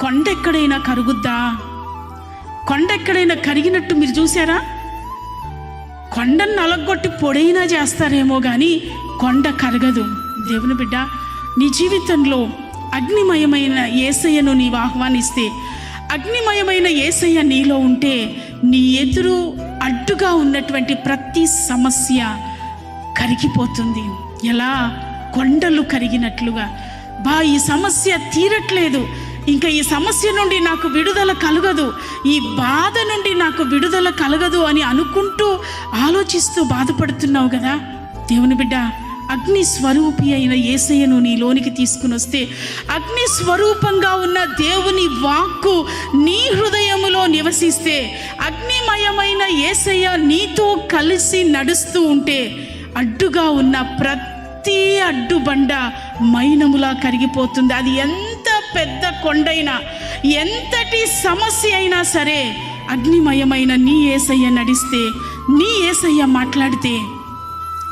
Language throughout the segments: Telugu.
కొండ ఎక్కడైనా కరుగుద్దా? కొండ ఎక్కడైనా కరిగినట్టు మీరు చూసారా కొండను నలగొట్టి పొడైనా చేస్తారేమో కానీ కొండ కరగదు. దేవుని బిడ్డ నీ జీవితంలో అగ్నిమయమైన ఏసయ్యను నీవు ఆహ్వానిస్తే అగ్నిమయమైన ఏసయ్య నీలో ఉంటే నీ ఎదురు అడ్డుగా ఉన్నటువంటి ప్రతి సమస్య కరిగిపోతుంది. ఎలా? కొండలు కరిగినట్లుగా. బా ఈ సమస్య తీరట్లేదు. ఇంకా ఈ సమస్య నుండి నాకు విడుదల కలగదు. ఈ బాధ నుండి నాకు విడుదల కలగదు అని అనుకుంటూ ఆలోచిస్తూ బాధపడుతున్నావు కదా? దేవుని బిడ్డ అగ్ని స్వరూపి అయిన ఏసయ్యను నీలోనికి తీసుకుని వస్తే అగ్ని స్వరూపంగా ఉన్న దేవుని వాక్కు నీ హృదయములో నివసిస్తే అగ్నిమయమైన ఏసయ్య నీతో కలిసి నడుస్తూ ఉంటే అడ్డుగా ఉన్న ప్రతి అడ్డుబండ మైనములా కరిగిపోతుంది. అది ఎంత పెద్ద కొండైనా ఎంతటి సమస్య అయినా సరే అగ్నిమయమైన నీ ఏసయ్య నడిస్తే నీ ఏసయ్య మాట్లాడితే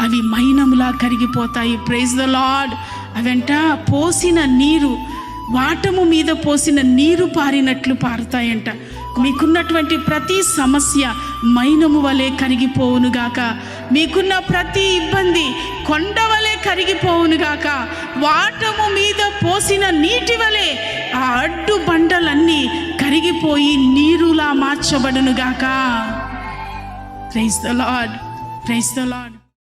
అవి మైనములా కరిగిపోతాయి. ప్రైజ్ ద లాడ్ అవంట పోసిన నీరు వాటము మీద పోసిన నీరు పారినట్లు పారుతాయంట. మీకున్నటువంటి ప్రతి సమస్య మైనము వలె కరిగిపోవునుగాక మీకున్న ప్రతి ఇబ్బంది కొండ వలె కరిగిపోవునుగాక వాటము మీద పోసిన నీటి వలె ఆ అడ్డు బండలన్నీ కరిగిపోయి నీరులా మార్చబడునుగాక. Praise the lord praise the lord